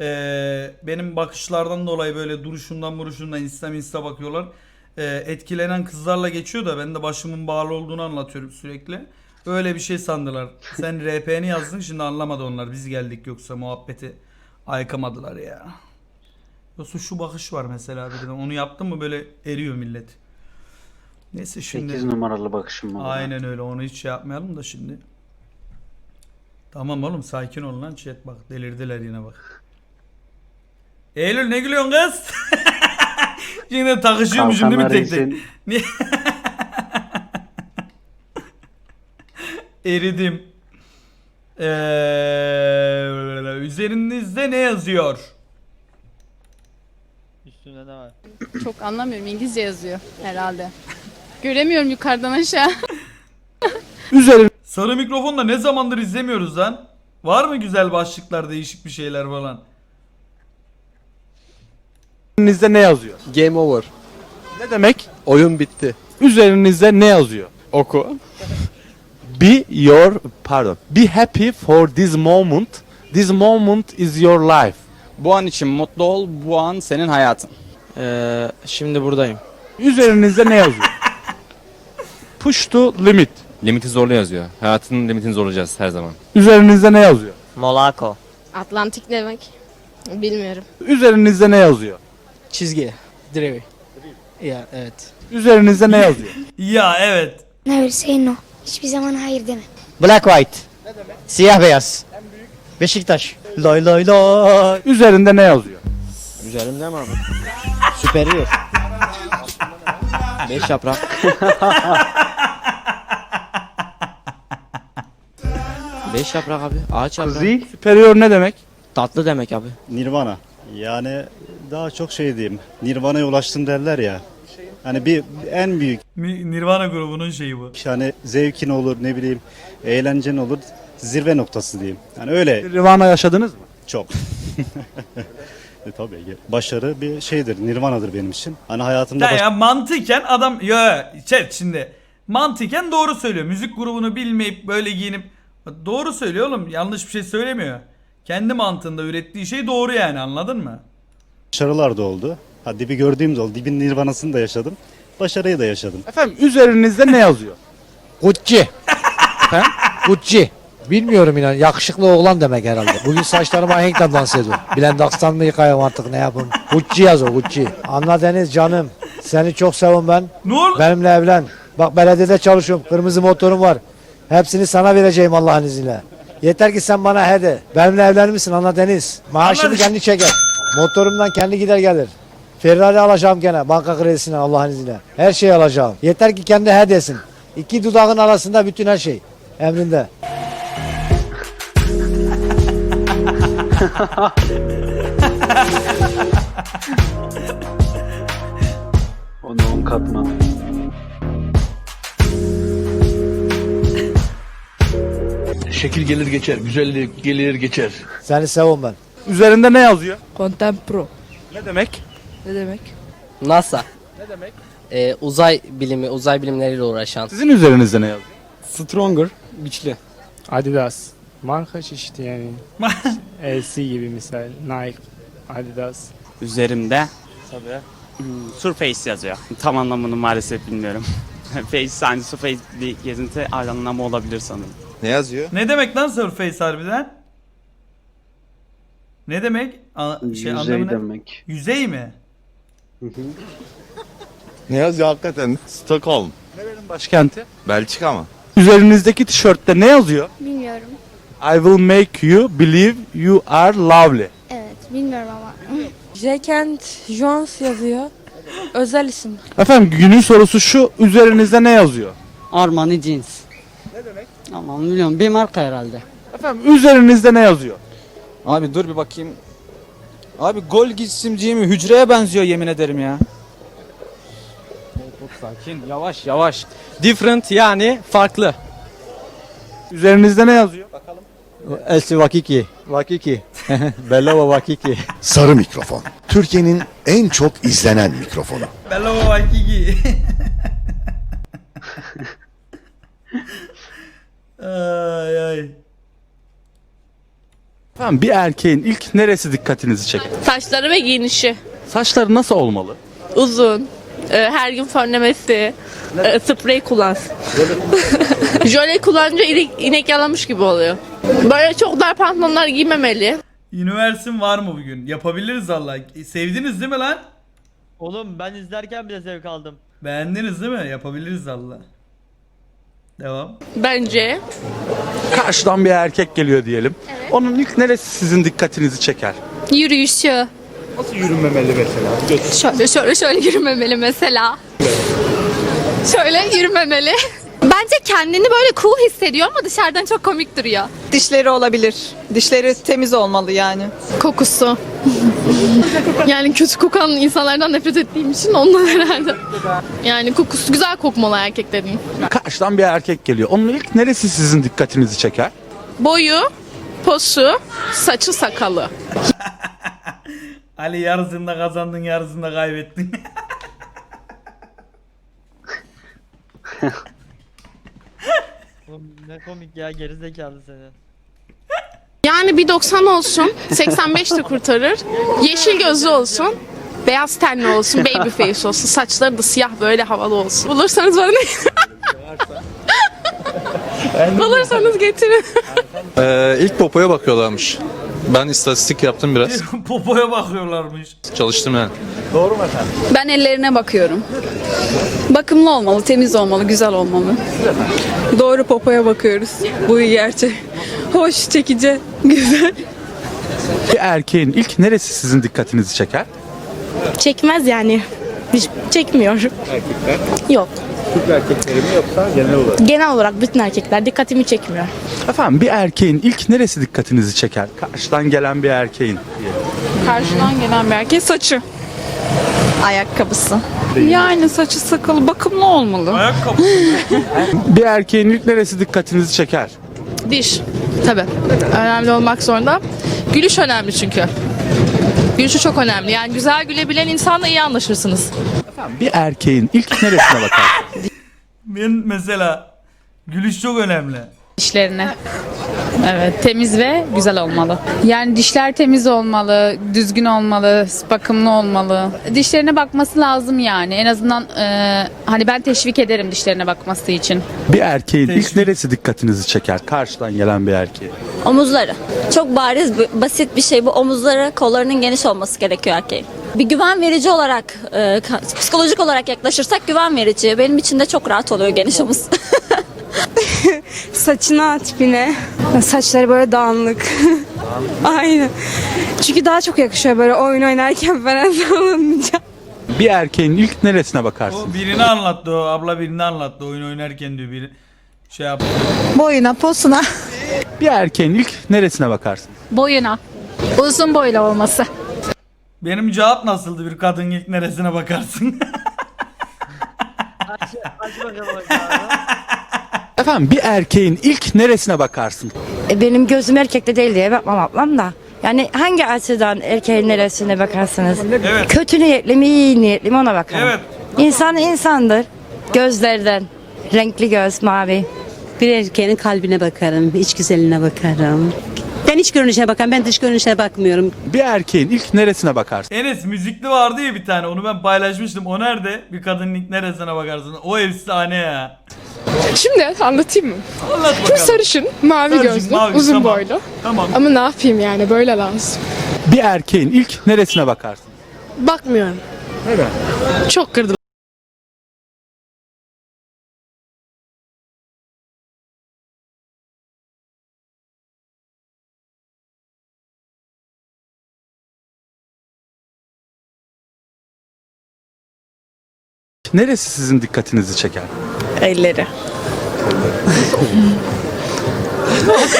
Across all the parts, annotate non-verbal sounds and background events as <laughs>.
Ee, benim bakışlardan dolayı böyle duruşumdan duruşumdan insta insta bakıyorlar. Ee, etkilenen kızlarla geçiyor da ben de başımın bağlı olduğunu anlatıyorum sürekli. Öyle bir şey sandılar. Sen <laughs> RP'ni yazdın şimdi anlamadı onlar. Biz geldik yoksa muhabbeti aykamadılar ya. Yoksa şu bakış var mesela bir de onu yaptın mı böyle eriyor millet. Neyse şimdi. 8 numaralı bakışım var. Aynen öyle onu hiç şey yapmayalım da şimdi. Tamam oğlum sakin ol lan chat bak delirdiler yine bak. Eylül ne gülüyorsun kız? <laughs> Şimdi takışıyormuşum değil mi tek tek? <laughs> Eridim. Ee, üzerinizde ne yazıyor? Üstünde ne var? Çok anlamıyorum. İngilizce yazıyor herhalde. Göremiyorum yukarıdan aşağı. <laughs> Sarı mikrofonda ne zamandır izlemiyoruz lan? Var mı güzel başlıklar, değişik bir şeyler falan? Üzerinizde ne yazıyor? Game over. Ne demek? Oyun bitti. Üzerinizde ne yazıyor? Oku. Be your pardon. Be happy for this moment. This moment is your life. Bu an için mutlu ol, bu an senin hayatın. Ee, şimdi buradayım. Üzerinizde ne yazıyor? <laughs> Push to limit. Limiti zorla yazıyor. Hayatının limitini zorlayacağız her zaman. Üzerinizde ne yazıyor? Monaco. Atlantik demek. Bilmiyorum. Üzerinizde ne yazıyor? Çizgi. Drevi. Ya evet. Üzerinizde ne yazıyor? <laughs> Ya evet. Never say no. Hiçbir zaman hayır deme. Black white. Ne demek? Siyah beyaz. Beşiktaş. Lay lay lay. Üzerinde ne yazıyor? Üzerimde mi abi? <laughs> Superior. Beş yaprak. <laughs> Beş yaprak abi. Ağaç yaprak. Kuzi Superior ne demek? Tatlı demek abi. Nirvana. Yani daha çok şey diyeyim. Nirvana'ya ulaştın derler ya. Hani bir en büyük Nirvana grubunun şeyi bu. hani zevkin olur ne bileyim eğlencen olur zirve noktası diyeyim. Yani öyle Nirvana yaşadınız mı? çok. <laughs> e, tabii başarı bir şeydir Nirvana'dır benim için. Hani hayatımda Ya, baş- ya mantıken adam yo chat şimdi mantıken doğru söylüyor. Müzik grubunu bilmeyip böyle giyinip doğru söylüyor oğlum. Yanlış bir şey söylemiyor. Kendi mantığında ürettiği şey doğru yani anladın mı? Başarılar da oldu. Ha dibi gördüğüm de oldu. Dibin Nirvana'sını da yaşadım. Başarıyı da yaşadım. Efendim üzerinizde ne yazıyor? <laughs> Gucci. Efendim? Gucci. Bilmiyorum inan. Yakışıklı oğlan demek herhalde. Bugün saçlarıma henkle dans ediyorum. Bilendakstan mı yıkayım artık ne yapayım? Gucci yaz o Gucci. Anla Deniz canım. Seni çok seviyorum ben. Ne oldu? Benimle evlen. Bak belediyede çalışıyorum. Kırmızı motorum var. Hepsini sana vereceğim Allah'ın izniyle. Yeter ki sen bana he de. Benimle evlenir misin Anla Deniz? Maaşımı Anladım. kendi çeker. Motorumdan kendi gider gelir. Ferrari alacağım gene banka kredisinden Allah'ın izniyle. Her şeyi alacağım. Yeter ki kendi he desin. İki dudağın arasında bütün her şey. Emrinde. <laughs> Onu 10 katman. Şekil gelir geçer. Güzellik gelir geçer. Seni seviyorum ben. Üzerinde ne yazıyor? Content Pro. Ne demek? Ne demek? NASA. Ne demek? Ee, uzay bilimi, uzay bilimleriyle uğraşan. Sizin üzerinizde ne yazıyor? Stronger, güçlü. Adidas. Marka çeşidi yani. <laughs> LC gibi misal. Nike. Adidas. Üzerimde hmm, Surface yazıyor. Tam anlamını maalesef bilmiyorum. <laughs> Face hani Surface bir gezinti anlamı olabilir sanırım. Ne yazıyor? Ne demek lan Surface harbiden? Ne demek? A- şey Yüzey anlamı ne? demek. Yüzey mi? <laughs> Ne yazıyor hakikaten? Stockholm. Nerenin başkenti? Belçika mı? Üzerinizdeki tişörtte ne yazıyor? Bilmiyorum. I will make you believe you are lovely. Evet bilmiyorum ama. <laughs> Jekent Jones yazıyor. Özel isim. Efendim günün sorusu şu. Üzerinizde ne yazıyor? Armani Jeans. Ne demek? Aman bilmiyorum bir marka herhalde. Efendim üzerinizde ne yazıyor? Abi dur bir bakayım. Abi gol gitsimciği mi? Hücreye benziyor yemin ederim ya. Çok sakin. Yavaş yavaş. Different yani farklı. Üzerinizde ne yazıyor? Elsi Vakiki. Vakiki. <laughs> Bellova Vakiki. Sarı mikrofon. Türkiye'nin en çok izlenen mikrofonu. <laughs> Bello Waikiki. <laughs> ay ay. Efendim bir erkeğin ilk neresi dikkatinizi çeker? Saçları ve giyinişi. Saçları nasıl olmalı? Uzun. e, her gün fönlemesi. e, sprey kullansın. <laughs> Jöle kullanınca inek, inek yalamış gibi oluyor. Böyle çok dar pantolonlar giymemeli. Üniversitem var mı bugün? Yapabiliriz Allah. Sevdiniz değil mi lan? Oğlum ben izlerken bile zevk aldım. Beğendiniz değil mi? Yapabiliriz Allah. Devam. Bence Karşıdan bir erkek geliyor diyelim. Onun ilk neresi sizin dikkatinizi çeker? yürüyüşü. Nasıl yürünmemeli mesela? Şöyle şöyle şöyle yürümemeli mesela. Şöyle yürümemeli. Bence kendini böyle cool hissediyor ama dışarıdan çok komik duruyor. Dişleri olabilir. Dişleri temiz olmalı yani. Kokusu. Yani kötü kokan insanlardan nefret ettiğim için ondan herhalde. Yani kokusu güzel kokmalı erkek dediğin. Karşıdan bir erkek geliyor. Onun ilk neresi sizin dikkatinizi çeker? Boyu, posu, saçı sakalı. <laughs> Ali yarısında kazandın yarısında kaybettin. Oğlum ne komik ya gerizekalı seni. Yani bir 90 olsun, 85 de kurtarır. Yeşil gözlü olsun, beyaz tenli olsun, baby face olsun. Saçları da siyah böyle havalı olsun. Bulursanız bana <laughs> Bulursanız getirin. Ee, ilk popoya bakıyorlarmış. Ben istatistik yaptım biraz. <laughs> Popoya bakıyorlarmış. Çalıştım yani. Ben ellerine bakıyorum. Bakımlı olmalı, temiz olmalı, güzel olmalı. Doğru popoya bakıyoruz. Bu iyi gerçek. Hoş, çekici, güzel. Bir erkeğin ilk neresi sizin dikkatinizi çeker? Çekmez yani. Hiç çekmiyor. Erkekler. Yok. Türk erkekleri mi yoksa genel olarak? Genel olarak bütün erkekler dikkatimi çekmiyor. Efendim bir erkeğin ilk neresi dikkatinizi çeker? Karşıdan gelen bir erkeğin. Karşıdan gelen bir erkek saçı. Ayakkabısı. Yani saçı sakalı bakımlı olmalı. Ayakkabı. Bir erkeğin ilk neresi dikkatinizi çeker? Diş. Tabii. Önemli olmak zorunda. Gülüş önemli çünkü. Gülüşü çok önemli. Yani güzel gülebilen insanla iyi anlaşırsınız. Efendim bir erkeğin ilk neresine bakar? <laughs> Ben mesela gülüş çok önemli. Dişlerine. Evet, temiz ve güzel olmalı. Yani dişler temiz olmalı, düzgün olmalı, bakımlı olmalı. Dişlerine bakması lazım yani. En azından e, hani ben teşvik ederim dişlerine bakması için. Bir erkeğin ilk neresi dikkatinizi çeker? Karşıdan gelen bir erkeğin. Omuzları. Çok bariz, basit bir şey bu. Omuzları, kollarının geniş olması gerekiyor erkeğin. Bir güven verici olarak, e, psikolojik olarak yaklaşırsak güven verici. Benim için de çok rahat oluyor geniş omuz. <laughs> Saçına, tipine. Saçları böyle dağınık. <laughs> Aynen. Çünkü daha çok yakışıyor böyle oyun oynarken falan sallanınca. Bir erkeğin ilk neresine bakarsın? O birini anlattı o abla birini anlattı oyun oynarken diyor biri. Şey yap. Boyuna, posuna. Bir erkeğin ilk neresine bakarsın? Boyuna. Uzun boylu olması. Benim cevap nasıldı bir kadın ilk neresine bakarsın? Aç, aç bakalım. Efendim bir erkeğin ilk neresine bakarsın? E, Benim gözüm erkekte değil diye bakmam ablam da. Yani hangi açıdan erkeğin neresine bakarsınız? Evet. Kötü niyetli mi, iyi niyetli mi ona bakarım. evet. İnsan insandır. Gözlerden. Renkli göz, mavi. Bir erkeğin kalbine bakarım, iç güzeline bakarım. Ben iç görünüşe bakarım, ben dış görünüşe bakmıyorum. Bir erkeğin ilk neresine bakarsın? Enes müzikli vardı ya bir tane onu ben paylaşmıştım. O nerede? Bir kadının ilk neresine bakarsın? O efsane ya. Şimdi anlatayım mı? Anlat bakalım. Sarışın, mavi Sarışın, gözlü, mavi, uzun tamam. boylu. Tamam. Ama ne yapayım yani böyle lazım. Bir erkeğin ilk neresine bakarsın? Bakmıyorum. Neden? Çok kırdım. Neresi sizin dikkatinizi çeker? Elleri.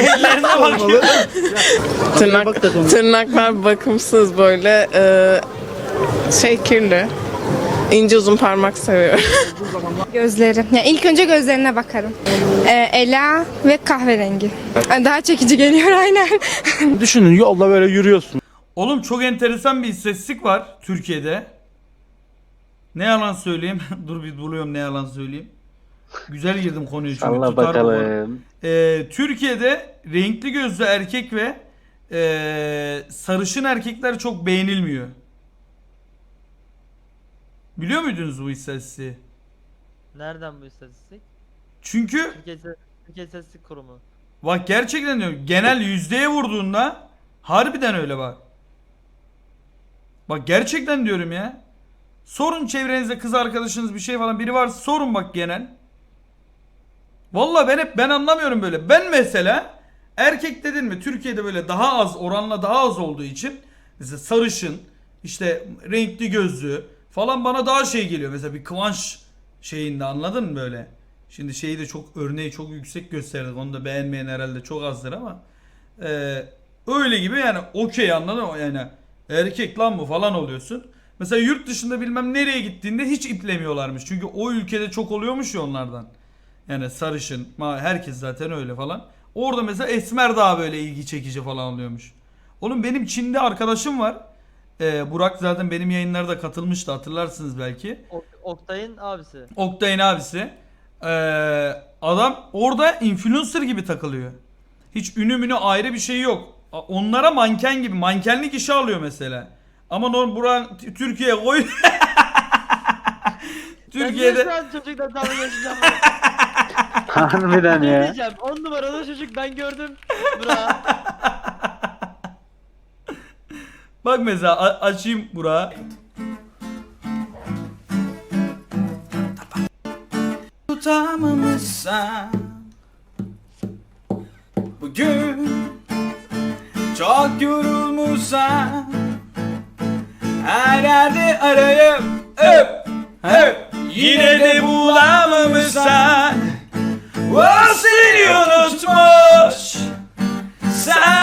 Ellerine bak. Tırnak, tırnaklar bakımsız böyle e, şey kirli. İnce uzun parmak seviyorum. Gözleri. Yani ilk önce gözlerine bakarım. E, ela ve kahverengi. Daha çekici geliyor aynen. Düşünün yolda böyle yürüyorsun. Oğlum çok enteresan bir istatistik var Türkiye'de. Ne yalan söyleyeyim. <laughs> Dur bir buluyorum ne yalan söyleyeyim. Güzel girdim konuyu çünkü. Allah tutar bakalım. Ee, Türkiye'de renkli gözlü erkek ve e, sarışın erkekler çok beğenilmiyor. Biliyor muydunuz bu istatistiği? Nereden bu istatistik? Çünkü Türkiye, Türkiye İstatistik Kurumu. bak gerçekten diyorum genel yüzdeye vurduğunda harbiden öyle bak. Bak gerçekten diyorum ya. Sorun çevrenizde kız arkadaşınız bir şey falan biri varsa sorun bak genel. Vallahi ben hep ben anlamıyorum böyle. Ben mesela erkek dedin mi Türkiye'de böyle daha az oranla daha az olduğu için mesela sarışın işte renkli gözlü falan bana daha şey geliyor. Mesela bir kıvanç şeyinde anladın mı böyle? Şimdi şeyi de çok örneği çok yüksek gösterdik. Onu da beğenmeyen herhalde çok azdır ama eee, öyle gibi yani okey anladın mı? Yani erkek lan bu falan oluyorsun. Mesela yurt dışında bilmem nereye gittiğinde hiç iplemiyorlarmış. Çünkü o ülkede çok oluyormuş ya onlardan. Yani sarışın, herkes zaten öyle falan. Orada mesela esmer daha böyle ilgi çekici falan oluyormuş. Oğlum benim Çin'de arkadaşım var. Ee, Burak zaten benim yayınlarda katılmıştı hatırlarsınız belki. Ok- Oktay'ın abisi. Oktay'ın abisi. Ee, adam orada influencer gibi takılıyor. Hiç ünü münü ayrı bir şey yok. A- Onlara manken gibi mankenlik işi alıyor mesela. Ama normal Burak Türkiye'ye koy. Türkiye'de <laughs> Ben niye şu an çocukla dalga geçeceğim? <laughs> Harbiden ne ya. diyeceğim? 10 numaralı çocuk ben gördüm. Bura. Bak mesela a- açayım Burak'ı. Tutamamışsan Bugün Çok yorulmuşsan Her yerde arayıp öp öp Yine de bulamamışsan O seni unutmuş Sen